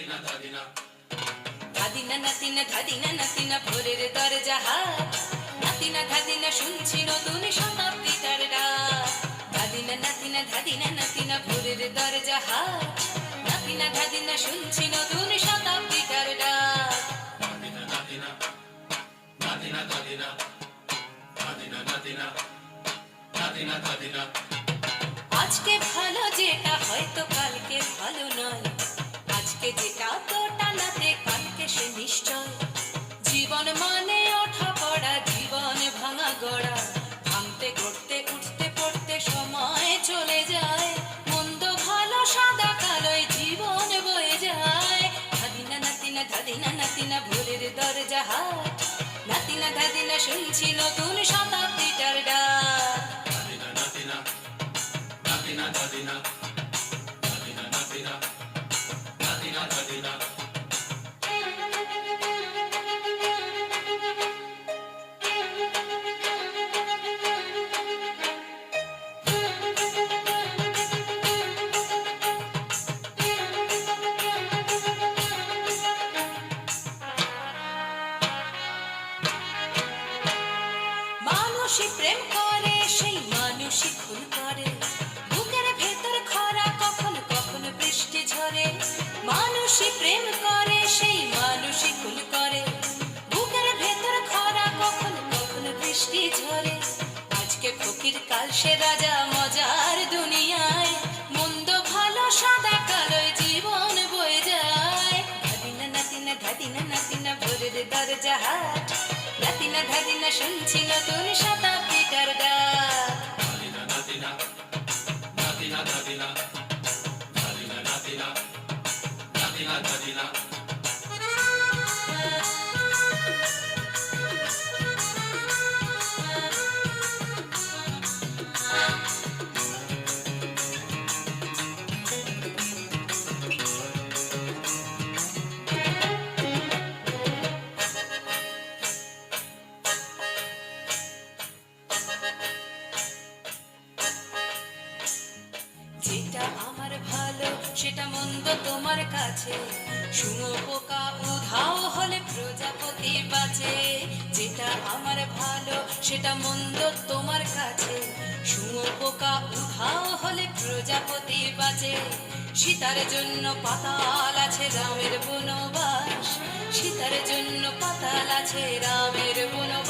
নাতিনা দাদিনা ধাদিনা নাতিনা ধাদিনা নাতিনা ভোরের দরজা হাট নাতিনা ধাদিনা শুনছি নতুন শতাব্দীটার ডাক। ধাদিনা নাতিনা ধাদিনা নাতিনা ভোরের দরজা হাট নাতিনা ধাদিনা শুনছি নতুন শতাব্দীটার ডাক। নাতিনা। নাতিনা নাতিনা দাদিনা নাতিনা নাতিনা নাতিনা দাদিনা আজকে ভালো যেটা হয়তো কালকে ভালো নয়। যেটা মানুষই প্রেম করে, সেই মানুষই খুন করে। বুকের ভেতর খরা কখন কখন বৃষ্টি ঝরে। মানুষই প্রেম করে, সেই মানুষই খুন করে। বুকের ভেতর খরা কখন কখন বৃষ্টি ঝরে। আজকে ফকির কাল সে রাজা মজার নাতিনা দাদিনা যেটা সেটা মন্দ তোমার কাছে। শুনো পোকা, উধাও হলে প্রজাপতি বাঁচে। যেটা আমার ভালো, সেটা মন্দ তোমার কাছে। শুনো পোকা, উধাও হলে প্রজাপতি বাঁচে। সীতার জন্য পাতাল আছে রামের বনবাস। সীতার জন্য পাতাল আছে রামের বনবাস।